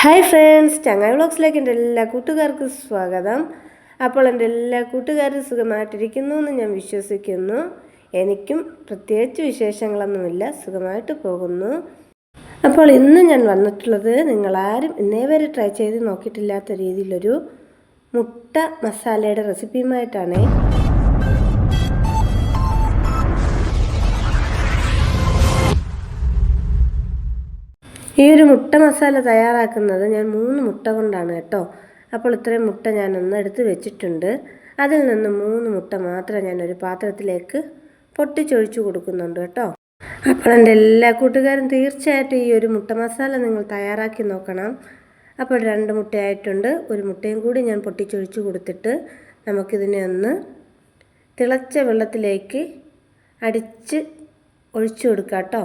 Hi friends ചങ്ങായി വ്ളോഗ്സിലേക്ക് എന്റെ എല്ലാ കൂട്ടുകാർക്കും സ്വാഗതം. അപ്പോൾ എന്റെ എല്ലാ കൂട്ടുകാരും സുഖമായിട്ടിരിക്കുന്നു എന്ന് ഞാൻ വിശ്വസിക്കുന്നു. എനിക്കും പ്രത്യേകിച്ച് വിശേഷങ്ങളൊന്നുമില്ല സുഖമായിട്ട് പോകുന്നു. അപ്പോൾ ഇന്ന് ഞാൻ വന്നിട്ടുള്ളത് നിങ്ങളാരും ഇന്നേ വരെ ട്രൈ ചെയ്ത് നോക്കിയിട്ടില്ലാത്ത രീതിയിലൊരു മുട്ട മസാലയുടെ റെസിപ്പിയുമായിട്ടാണ്. ഈ ഒരു മുട്ട മസാല തയ്യാറാക്കുന്നത് ഞാൻ മൂന്ന് മുട്ട കൊണ്ടാണ് കേട്ടോ. അപ്പോൾ ഇത്രയും മുട്ട ഞാൻ ഞാനൊന്ന് എടുത്ത് വെച്ചിട്ടുണ്ട്. അതിൽ നിന്ന് മൂന്ന് മുട്ട മാത്രം ഞാൻ ഒരു പാത്രത്തിലേക്ക് പൊട്ടിച്ചൊഴിച്ചു കൊടുക്കുന്നുണ്ട് കേട്ടോ. അപ്പോൾ എന്റെ എല്ലാ കൂട്ടുകാരും തീർച്ചയായിട്ടും ഈ ഒരു മുട്ട മസാല നിങ്ങൾ തയ്യാറാക്കി നോക്കണം. അപ്പോൾ രണ്ട് മുട്ടയായിട്ടുണ്ട്. ഒരു മുട്ടയും കൂടി ഞാൻ പൊട്ടിച്ചൊഴിച്ചു കൊടുത്തിട്ട് നമുക്കിതിനെ ഒന്ന് തിളച്ച വെള്ളത്തിലേക്ക് അടിച്ച് ഒഴിച്ചു കൊടുക്കാം കേട്ടോ.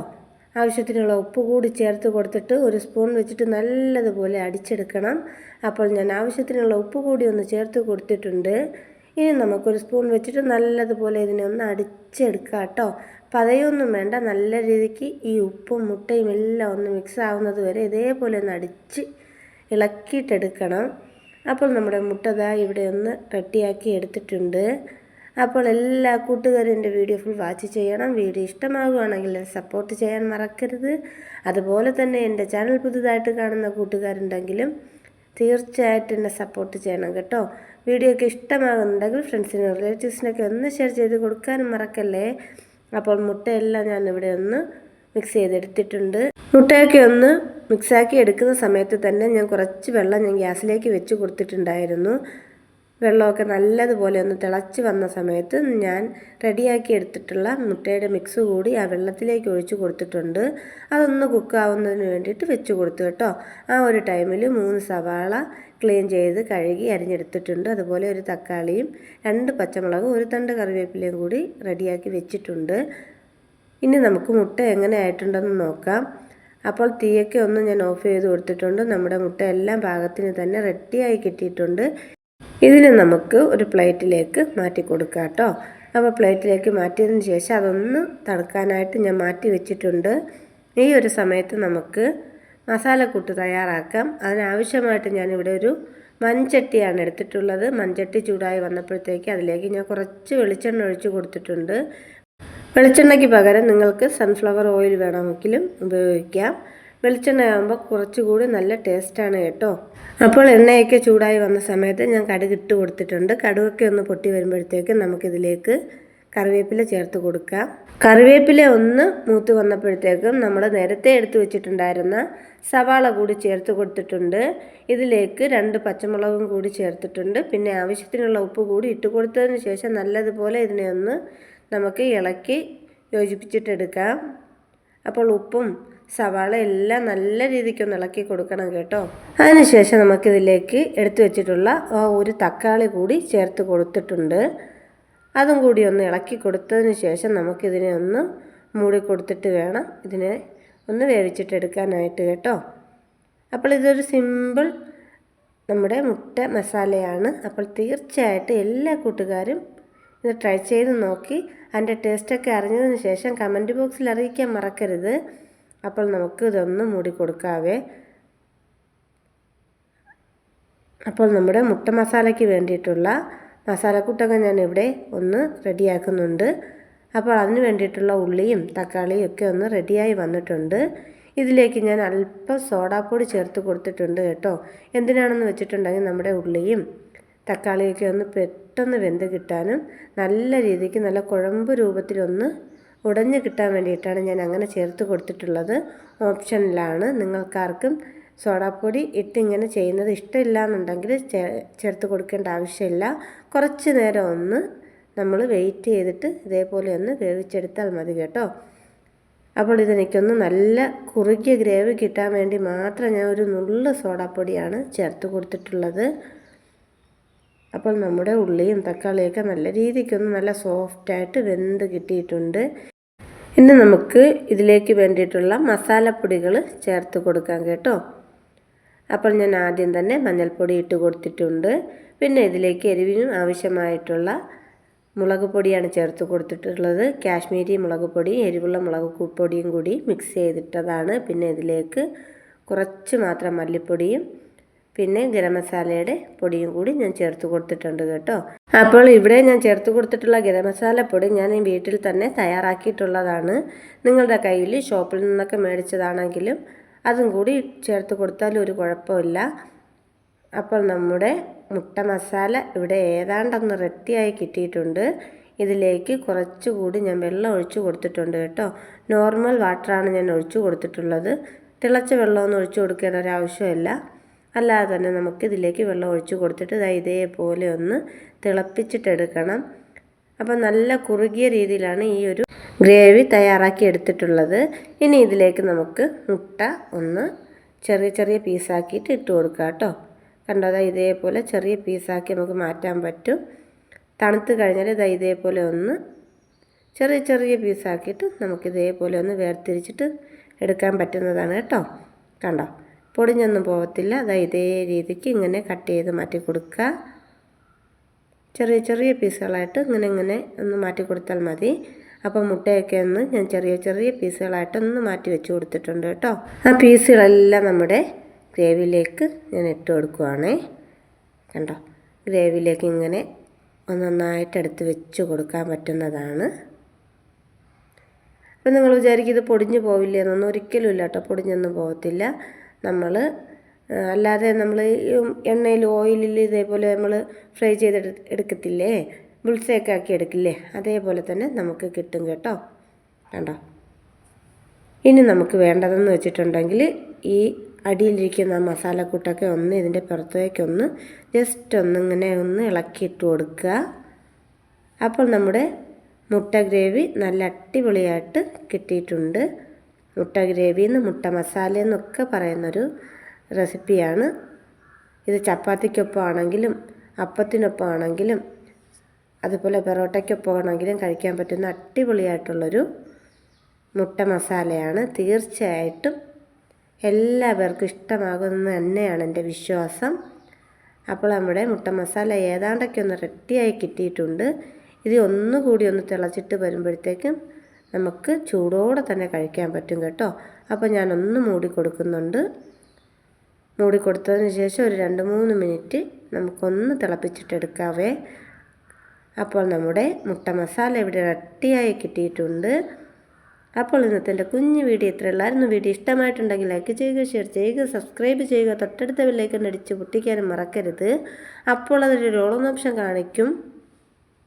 ആവശ്യത്തിനുള്ള ഉപ്പ് കൂടി ചേർത്ത് കൊടുത്തിട്ട് ഒരു സ്പൂൺ വെച്ചിട്ട് നല്ലതുപോലെ അടിച്ചെടുക്കണം. അപ്പോൾ ഞാൻ ആവശ്യത്തിനുള്ള ഉപ്പ് കൂടി ഒന്ന് ചേർത്ത് കൊടുത്തിട്ടുണ്ട്. ഇനി നമുക്കൊരു സ്പൂൺ വെച്ചിട്ട് നല്ലതുപോലെ ഇതിനെ ഒന്ന് അടിച്ചെടുക്കാം കേട്ടോ. പതയൊന്നും വേണ്ട നല്ല രീതിക്ക് ഈ ഉപ്പും മുട്ടയും എല്ലാം ഒന്ന് മിക്സ് ആവുന്നത് വരെ ഇതേപോലെ ഒന്ന് അടിച്ച് ഇളക്കിയിട്ടെടുക്കണം. അപ്പോൾ നമ്മുടെ മുട്ട ദാ ഇവിടെ ഒന്ന് റെഡിയാക്കി എടുത്തിട്ടുണ്ട്. അപ്പോൾ എല്ലാ കൂട്ടുകാരും എന്റെ വീഡിയോ ഫുൾ വാച്ച് ചെയ്യണം. വീഡിയോ ഇഷ്ടമാകുകയാണെങ്കിൽ സപ്പോർട്ട് ചെയ്യാൻ മറക്കരുത്. അതുപോലെ തന്നെ എന്റെ ചാനൽ പുതുതായിട്ട് കാണുന്ന കൂട്ടുകാരുണ്ടെങ്കിലും തീർച്ചയായിട്ടും എന്നെ സപ്പോർട്ട് ചെയ്യണം കേട്ടോ. വീഡിയോ ഒക്കെ ഇഷ്ടമാകുന്നുണ്ടെങ്കിൽ ഫ്രണ്ട്സിനും റിലേറ്റീവ്സിനൊക്കെ ഒന്ന് ഷെയർ ചെയ്ത് കൊടുക്കാനും മറക്കല്ലേ? അപ്പോൾ മുട്ടയെല്ലാം ഞാൻ ഇവിടെ ഒന്ന് മിക്സ് ചെയ്തെടുത്തിട്ടുണ്ട്. മുട്ടയൊക്കെ ഒന്ന് മിക്സാക്കി എടുക്കുന്ന സമയത്ത് തന്നെ ഞാൻ കുറച്ച് വെള്ളം ഞാൻ ഗ്യാസിലേക്ക് വെച്ച് കൊടുത്തിട്ടുണ്ടായിരുന്നു. വെള്ളമൊക്കെ നല്ലതുപോലെ ഒന്ന് തിളച്ച് വന്ന സമയത്ത് ഞാൻ റെഡിയാക്കി എടുത്തിട്ടുള്ള മുട്ടയുടെ മിക്സ് കൂടി ആ വെള്ളത്തിലേക്ക് ഒഴിച്ച് കൊടുത്തിട്ടുണ്ട്. അതൊന്ന് കുക്കാവുന്നതിന് വേണ്ടിയിട്ട് വെച്ച് കൊടുത്തു കേട്ടോ. ആ ഒരു ടൈമിൽ മൂന്ന് സവാള ക്ലീൻ ചെയ്ത് കഴുകി അരിഞ്ഞെടുത്തിട്ടുണ്ട്. അതുപോലെ ഒരു തക്കാളിയും രണ്ട് പച്ചമുളകും ഒരു തണ്ട് കറിവേപ്പിലയും കൂടി റെഡിയാക്കി വെച്ചിട്ടുണ്ട്. ഇനി നമുക്ക് മുട്ട എങ്ങനെ ആയിട്ടുണ്ടെന്ന് നോക്കാം. അപ്പോൾ തീയൊക്കെ ഒന്ന് ഞാൻ ഓഫ് ചെയ്ത് കൊടുത്തിട്ടുണ്ട്. നമ്മുടെ മുട്ട എല്ലാം പാകത്തിന് തന്നെ റെഡിയായി കിട്ടിയിട്ടുണ്ട്. ഇതിനെ നമുക്ക് ഒരു പ്ലേറ്റിലേക്ക് മാറ്റി കൊടുക്കാം കേട്ടോ. അപ്പോൾ പ്ലേറ്റിലേക്ക് മാറ്റിയതിന് ശേഷം അതൊന്ന് തണുക്കാനായിട്ട് ഞാൻ മാറ്റി വെച്ചിട്ടുണ്ട്. ഈ ഒരു സമയത്ത് നമുക്ക് മസാലക്കൂട്ട് തയ്യാറാക്കാം. അതിനാവശ്യമായിട്ട് ഞാനിവിടെ ഒരു മൺചട്ടിയാണ് എടുത്തിട്ടുള്ളത്. മൺചട്ടി ചൂടായി വന്നപ്പോഴത്തേക്ക് അതിലേക്ക് ഞാൻ കുറച്ച് വെളിച്ചെണ്ണ ഒഴിച്ച് കൊടുത്തിട്ടുണ്ട്. വെളിച്ചെണ്ണയ്ക്ക് പകരം നിങ്ങൾക്ക് സൺഫ്ലവർ ഓയിൽ വേണമെങ്കിലും ഉപയോഗിക്കാം. വെളിച്ചെണ്ണയാകുമ്പോൾ കുറച്ചുകൂടി നല്ല ടേസ്റ്റാണ് കേട്ടോ. അപ്പോൾ എണ്ണയൊക്കെ ചൂടായി വന്ന സമയത്ത് ഞാൻ കടുക് ഇട്ട് കൊടുത്തിട്ടുണ്ട്. കടുകൊക്കെ ഒന്ന് പൊട്ടി വരുമ്പോഴത്തേക്ക് നമുക്കിതിലേക്ക് കറിവേപ്പില ചേർത്ത് കൊടുക്കാം. കറിവേപ്പില ഒന്ന് മൂത്ത് വന്നപ്പോഴത്തേക്കും നമ്മൾ നേരത്തെ എടുത്തു വെച്ചിട്ടുണ്ടായിരുന്ന സവാള കൂടി ചേർത്ത് കൊടുത്തിട്ടുണ്ട്. ഇതിലേക്ക് രണ്ട് പച്ചമുളകും കൂടി ചേർത്തിട്ടുണ്ട്. പിന്നെ ആവശ്യത്തിനുള്ള ഉപ്പ് കൂടി ഇട്ട് കൊടുത്തതിന് ശേഷം നല്ലതുപോലെ ഇതിനെ ഒന്ന് നമുക്ക് ഇളക്കി യോജിപ്പിച്ചിട്ടെടുക്കാം. അപ്പോൾ ഉപ്പും സവാള എല്ലാം നല്ല രീതിക്ക് ഒന്ന് ഇളക്കി കൊടുക്കണം കേട്ടോ. അതിനുശേഷം നമുക്കിതിലേക്ക് എടുത്തു വെച്ചിട്ടുള്ള ഒരു തക്കാളി കൂടി ചേർത്ത് കൊടുത്തിട്ടുണ്ട്. അതും കൂടി ഒന്ന് ഇളക്കി കൊടുത്തതിന് ശേഷം നമുക്കിതിനെ ഒന്ന് മൂടി കൊടുത്തിട്ട് വേണം ഇതിനെ ഒന്ന് വേവിച്ചിട്ടെടുക്കാനായിട്ട് കേട്ടോ. അപ്പോൾ ഇതൊരു സിമ്പിൾ നമ്മുടെ മുട്ട മസാലയാണ്. അപ്പോൾ തീർച്ചയായിട്ടും എല്ലാ കൂട്ടുകാരും ഇത് ട്രൈ ചെയ്ത് നോക്കി. അതിന്റെ ടേസ്റ്റൊക്കെ അറിഞ്ഞതിന് ശേഷം കമന്റ് ബോക്സിൽ അറിയിക്കാൻ മറക്കരുത്. അപ്പോൾ നമുക്ക് ഇതൊന്ന് മൂടി കൊടുക്കാവേ. അപ്പോൾ നമ്മുടെ മുട്ട മസാലയ്ക്ക് വേണ്ടിയിട്ടുള്ള മസാലക്കൂട്ടൊക്കെ ഞാൻ ഇവിടെ ഒന്ന് റെഡിയാക്കുന്നുണ്ട്. അപ്പോൾ അതിന് വേണ്ടിയിട്ടുള്ള ഉള്ളിയും തക്കാളിയും ഒക്കെ ഒന്ന് റെഡിയായി വന്നിട്ടുണ്ട്. ഇതിലേക്ക് ഞാൻ അല്പം സോഡാപ്പൊടി ചേർത്ത് കൊടുത്തിട്ടുണ്ട് കേട്ടോ. എന്തിനാണെന്ന് വെച്ചിട്ടുണ്ടെങ്കിൽ നമ്മുടെ ഉള്ളിയും തക്കാളിയൊക്കെ ഒന്ന് പെട്ടെന്ന് വെന്ത് കിട്ടാനും നല്ല രീതിക്ക് നല്ല കുഴമ്പ് രൂപത്തിലൊന്ന് ഉടഞ്ഞു കിട്ടാൻ വേണ്ടിയിട്ടാണ് ഞാൻ അങ്ങനെ ചേർത്ത് കൊടുത്തിട്ടുള്ളത്. ഓപ്ഷനിലാണ്. നിങ്ങൾക്കാർക്കും സോഡാപ്പൊടി ഇട്ടിങ്ങനെ ചെയ്യുന്നത് ഇഷ്ടമില്ല എന്നുണ്ടെങ്കിൽ ചേർത്ത് കൊടുക്കേണ്ട ആവശ്യമില്ല. കുറച്ച് നേരം ഒന്ന് നമ്മൾ വെയിറ്റ് ചെയ്തിട്ട് ഇതേപോലെ ഒന്ന് വേവിച്ചെടുത്താൽ മതി കേട്ടോ. അപ്പോൾ ഇതെനിക്കൊന്ന് നല്ല കുറുകിയ ഗ്രേവി കിട്ടാൻ വേണ്ടി മാത്രം ഞാൻ ഒരു നുള്ള സോഡാപ്പൊടിയാണ് ചേർത്ത് കൊടുത്തിട്ടുള്ളത്. അപ്പോൾ നമ്മുടെ ഉള്ളിയും തക്കാളിയൊക്കെ നല്ല രീതിക്കൊന്ന് നല്ല സോഫ്റ്റായിട്ട് വെന്ത് കിട്ടിയിട്ടുണ്ട്. ഇനി നമുക്ക് ഇതിലേക്ക് വേണ്ടിയിട്ടുള്ള മസാലപ്പൊടികൾ ചേർത്ത് കൊടുക്കാം കേട്ടോ. അപ്പോൾ ഞാൻ ആദ്യം തന്നെ മഞ്ഞൾപ്പൊടി ഇട്ട് കൊടുത്തിട്ടുണ്ട്. പിന്നെ ഇതിലേക്ക് എരിവിനും ആവശ്യമായിട്ടുള്ള മുളക് പൊടിയാണ് ചേർത്ത് കൊടുത്തിട്ടുള്ളത്. കാശ്മീരി മുളക് പൊടി എരിവുള്ള മുളക് പൊടിയും കൂടി മിക്സ് ചെയ്തിട്ടതാണ്. പിന്നെ ഇതിലേക്ക് കുറച്ച് മാത്രം മല്ലിപ്പൊടിയും പിന്നെ ഗരം മസാലയുടെ പൊടിയും കൂടി ഞാൻ ചേർത്ത് കൊടുത്തിട്ടുണ്ട് കേട്ടോ. അപ്പോൾ ഇവിടെ ഞാൻ ചേർത്ത് കൊടുത്തിട്ടുള്ള ഗരം മസാല പൊടി ഞാൻ ഈ വീട്ടിൽ തന്നെ തയ്യാറാക്കിയിട്ടുള്ളതാണ്. നിങ്ങളുടെ കയ്യിൽ ഷോപ്പിൽ നിന്നൊക്കെ മേടിച്ചതാണെങ്കിലും അതും കൂടി ചേർത്ത് കൊടുത്താൽ ഒരു കുഴപ്പമില്ല. അപ്പോൾ നമ്മുടെ മുട്ട മസാല ഇവിടെ ഏതാണ്ടൊന്ന് റെഡിയായി കിട്ടിയിട്ടുണ്ട്. ഇതിലേക്ക് കുറച്ചുകൂടി ഞാൻ വെള്ളം ഒഴിച്ചു കൊടുത്തിട്ടുണ്ട് കേട്ടോ. നോർമൽ വാട്ടറാണ് ഞാൻ ഒഴിച്ചു കൊടുത്തിട്ടുള്ളത്. തിളച്ച വെള്ളമൊന്നും ഒഴിച്ചു കൊടുക്കേണ്ട ഒരു ആവശ്യമില്ല. അല്ലാതെ തന്നെ നമുക്ക് ഇതിലേക്ക് വെള്ളം ഒഴിച്ച് കൊടുത്തിട്ട് ഇതാ ഇതേപോലെ ഒന്ന് തിളപ്പിച്ചിട്ടെടുക്കണം. അപ്പോൾ നല്ല കുറുകിയ രീതിയിലാണ് ഈ ഒരു ഗ്രേവി തയ്യാറാക്കി എടുത്തിട്ടുള്ളത്. ഇനി ഇതിലേക്ക് നമുക്ക് മുട്ട ഒന്ന് ചെറിയ ചെറിയ പീസാക്കിയിട്ട് ഇട്ട് കൊടുക്കാം കേട്ടോ. കണ്ടോ അതാ ഇതേപോലെ ചെറിയ പീസാക്കി നമുക്ക് മാറ്റാൻ പറ്റും. തണുത്ത് കഴിഞ്ഞാൽ ഇതാ ഇതേപോലെ ഒന്ന് ചെറിയ ചെറിയ പീസാക്കിയിട്ട് നമുക്ക് ഇതേപോലെ ഒന്ന് വേർതിരിച്ചിട്ട് എടുക്കാൻ പറ്റുന്നതാണ് കേട്ടോ. കണ്ടോ? പൊടിഞ്ഞൊന്നും പോകത്തില്ല അതാ ഇതേ രീതിക്ക് ഇങ്ങനെ കട്ട് ചെയ്ത് മാറ്റി കൊടുക്കുക. ചെറിയ ചെറിയ പീസുകളായിട്ട് ഇങ്ങനെ ഇങ്ങനെ ഒന്ന് മാറ്റി കൊടുത്താൽ മതി. അപ്പോൾ മുട്ടയൊക്കെ ഒന്ന് ഞാൻ ചെറിയ ചെറിയ പീസുകളായിട്ട് ഒന്ന് മാറ്റി വെച്ച് കൊടുത്തിട്ടുണ്ട് കേട്ടോ. ആ പീസുകളെല്ലാം നമ്മുടെ ഗ്രേവിയിലേക്ക് ഞാൻ ഇട്ട് കൊടുക്കുവാണേ. കണ്ടോ? ഗ്രേവിയിലേക്ക് ഇങ്ങനെ ഒന്നൊന്നായിട്ട് എടുത്ത് വെച്ച് കൊടുക്കാൻ പറ്റുന്നതാണ്. അപ്പം നിങ്ങൾ വിചാരിക്കും ഇത് പൊടിഞ്ഞു പോവില്ല എന്നൊന്നും ഒരിക്കലും ഇല്ല കേട്ടോ. പൊടിഞ്ഞൊന്നും പോകത്തില്ല നമ്മൾ അല്ലാതെ നമ്മൾ എണ്ണയിൽ ഓയിലിൽ ഇതേപോലെ നമ്മൾ ഫ്രൈ ചെയ്ത് എടുക്കത്തില്ലേ? ബുൾസയൊക്കെ ആക്കി എടുക്കില്ലേ? അതേപോലെ തന്നെ നമുക്ക് കിട്ടും കേട്ടോ. കണ്ടോ? ഇനി നമുക്ക് വേണ്ടതെന്ന് വെച്ചിട്ടുണ്ടെങ്കിൽ ഈ അടിയിലിരിക്കുന്ന മസാലക്കൂട്ടൊക്കെ ഒന്ന് ഇതിന്റെ പുറത്തേക്കൊന്ന് ജസ്റ്റ് ഒന്നിങ്ങനെ ഒന്ന് ഇളക്കിയിട്ട് കൊടുക്കുക. അപ്പോൾ നമ്മുടെ മുട്ട ഗ്രേവി നല്ല അടിപൊളിയായിട്ട് കിട്ടിയിട്ടുണ്ട്. മുട്ട ഗ്രേവി എന്ന് മുട്ട മസാല എന്നൊക്കെ പറയുന്നൊരു റെസിപ്പിയാണ്. ഇത് ചപ്പാത്തിക്കൊപ്പം ആണെങ്കിലും അപ്പത്തിനൊപ്പം ആണെങ്കിലും അതുപോലെ പെറോട്ടയ്ക്കൊപ്പം ആണെങ്കിലും കഴിക്കാൻ പറ്റുന്ന അടിപൊളിയായിട്ടുള്ളൊരു മുട്ട മസാലയാണ്. തീർച്ചയായിട്ടും എല്ലാവർക്കും ഇഷ്ടമാകുമെന്ന് തന്നെയാണ് എന്റെ വിശ്വാസം. അപ്പോൾ നമ്മുടെ മുട്ട മസാല ഏതാണ്ടൊക്കെ ഒന്ന് റെഡിയായി കിട്ടിയിട്ടുണ്ട്. ഇത് ഒന്നുകൂടി ഒന്ന് തിളച്ചിട്ട് വരുമ്പോഴത്തേക്കും നമുക്ക് ചൂടോടെ തന്നെ കഴിക്കാൻ പറ്റും കേട്ടോ. അപ്പോൾ ഞാനൊന്ന് മൂടി കൊടുക്കുന്നുണ്ട്. മൂടി ശേഷം ഒരു രണ്ട് മൂന്ന് മിനിറ്റ് നമുക്കൊന്ന് തിളപ്പിച്ചിട്ടെടുക്കാവേ അപ്പോൾ നമ്മുടെ മുട്ട മസാല ഇവിടെ റട്ടിയായി കിട്ടിയിട്ടുണ്ട്. അപ്പോൾ ഇന്നത്തെ എന്റെ കുഞ്ഞു വീഡിയോ ഇത്ര ഉള്ളായിരുന്നു വീഡിയോ ഇഷ്ടമായിട്ടുണ്ടെങ്കിൽ ലൈക്ക് ചെയ്യുക ഷെയർ ചെയ്യുക സബ്സ്ക്രൈബ് ചെയ്യുക തൊട്ടടുത്ത ബെല്ലൈക്കൺ അടിച്ച് പൊട്ടിക്കാനും മറക്കരുത്. അപ്പോൾ അതൊരു ഓളം ഓപ്ഷൻ കാണിക്കും.